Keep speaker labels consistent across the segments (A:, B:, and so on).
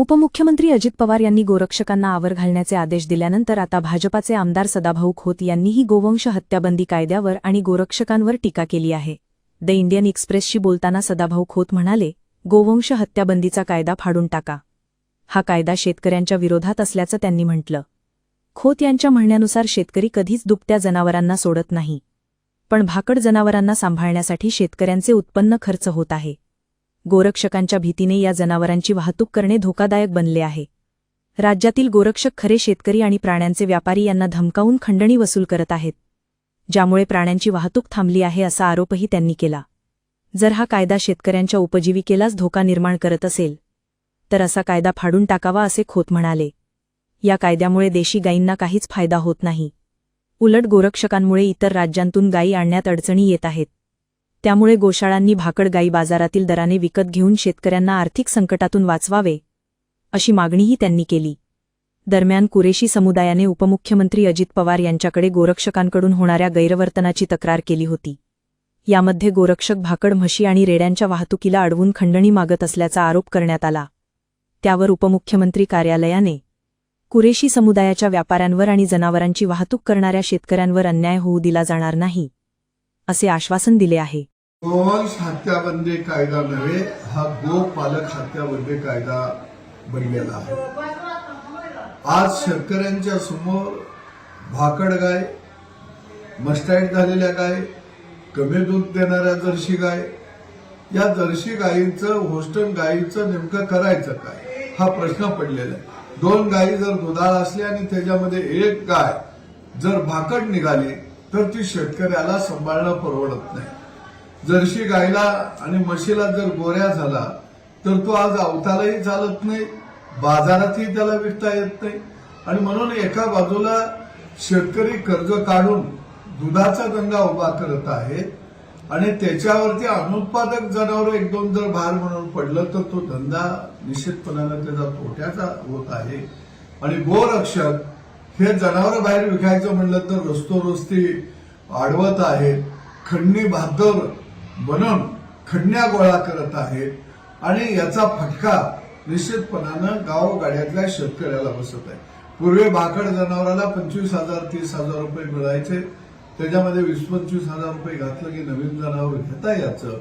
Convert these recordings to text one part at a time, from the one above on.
A: उपमुख्यमंत्री अजित पवार यांनी गोरक्षकांना आवर घालण्याचे आदेश दिल्यानंतर आता भाजपाचे आमदार सदाभाऊ खोत यांनीही गोवंश हत्याबंदी कायद्यावर आणि गोरक्षकांवर टीका केली आहे. द इंडियन एक्सप्रेसशी बोलताना सदाभाऊ खोत म्हणाले गोवंश हत्याबंदीचा कायदा फाडून टाका. हा कायदा शेतकऱ्यांच्या विरोधात असल्याचं त्यांनी म्हटलं. खोत यांच्या म्हणण्यानुसार शेतकरी कधीच दुपट्या जनावरांना सोडत नाही. पण भाकड जनावरांना सांभाळण्यासाठी शेतकऱ्यांचे उत्पन्न खर्च होत आहे. गोरक्षकांच्या भीतीने या जनावरांची वाहतूक करणे धोकादायक बनले आहे. राज्यातील गोरक्षक खरे शेतकरी आणि प्राण्यांचे व्यापारी यांना धमकावून खंडणी वसूल करत आहेत. ज्यामुळे प्राण्यांची वाहतूक थांबली आहे असा आरोपही त्यांनी केला. जर हा कायदा शेतकऱ्यांच्या उपजीविकेलाच धोका निर्माण करत असेल तर असा कायदा फाडून टाकावा असे खोत म्हणाले. या कायद्यामुळे देशी गायींना काहीच फायदा होत नाही. उलट गोरक्षकांमुळे इतर राज्यांतून गायी आणण्यात अडचणी येत आहेत. त्यामुळे गोशाळांनी भाकड गाई बाजारातील दराने विकत घेऊन शेतकऱ्यांना आर्थिक संकटातून वाचवावे अशी मागणीही त्यांनी केली. दरम्यान कुरेशी समुदायाने उपमुख्यमंत्री अजित पवार यांच्याकडे गोरक्षकांकडून होणाऱ्या गैरवर्तनाची तक्रार केली होती. यामध्ये गोरक्षक भाकड म्हशी आणि रेड्यांच्या वाहतुकीला अडवून खंडणी मागत असल्याचा आरोप करण्यात आला. त्यावर उपमुख्यमंत्री कार्यालयाने कुरेशी समुदायाच्या व्यापाऱ्यांवर आणि जनावरांची वाहतूक करणाऱ्या शेतकऱ्यांवर अन्याय होऊ दिला जाणार नाही असे आश्वासन दिले आहे.
B: गोवंश हत्याबंदी कायदा नव्हे हा गोपालक हत्याबंदी कायदा बनलेला आहे. आज शेतकऱ्यांच्या समोर भाकड गाय मस्टाईट झालेल्या गाय कमी दूध देणाऱ्या जर्शी गाय या जर्शी गायीचं होस्टन गायीचं नेमकं करायचं काय? हा प्रश्न पडलेला आहे. दोन गायी जर दुधाळ असल्या आणि त्याच्यामध्ये एक गाय जर भाकड निघाली तर ती शेतकऱ्याला सांभाळणं परवडत नाही. जर्शी गायला आणि म्हशीला जर गोऱ्या झाला तर तो आज अवतालाही चालत नाही बाजारातही त्याला विकता येत नाही. आणि म्हणून एका बाजूला शेतकरी कर्ज काढून दुधाचा गंगा उभा करत आहे आणि त्याच्यावरती अनुत्पादक जनावर एक दोन जर भार म्हणून पडलं तर तो धंदा निश्चितपणानं त्याचा तोट्याचा होत आहे. आणि गोरक्षक हे जनावर बाहेर विकायचं म्हणलं तर रस्तोरस्ती अडवत आहेत. खंडणी भादर बनवून खंडण्या गोळा करत आहेत. आणि याचा फटका निश्चितपणानं गावगाड्यातल्या शेतकऱ्याला बसत आहे. पूर्वी भाकड जनावराला पंचवीस हजार तीस हजार रुपये मिळायचे. त्याच्यामध्ये वीस पंचवीस हजार रुपये घातलं की नवीन जनावर घेता याचं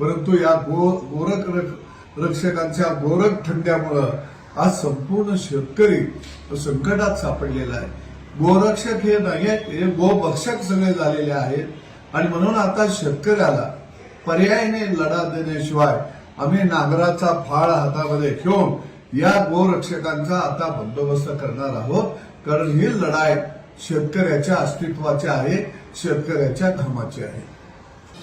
B: परंतु या गो गोरख रक्षकांच्या गोरख थंड्यामुळं आज संपूर्ण शेतकरी संकटात सापडलेला आहे. गोरक्षक हे नाही आहेत, हे गोभक्षक सगळे झालेले आहेत. आणि म्हणून आता शेतकऱ्याला पर्यायाने लढा देण्याशिवाय आम्ही नांगराचा फाळ हातामध्ये घेऊन या गोरक्षकांचा आता बंदोबस्त करणार आहोत. कारण ही लढाई शेतकऱ्याच्या अस्तित्वाची आहे शेतकऱ्याच्या धर्माची आहे.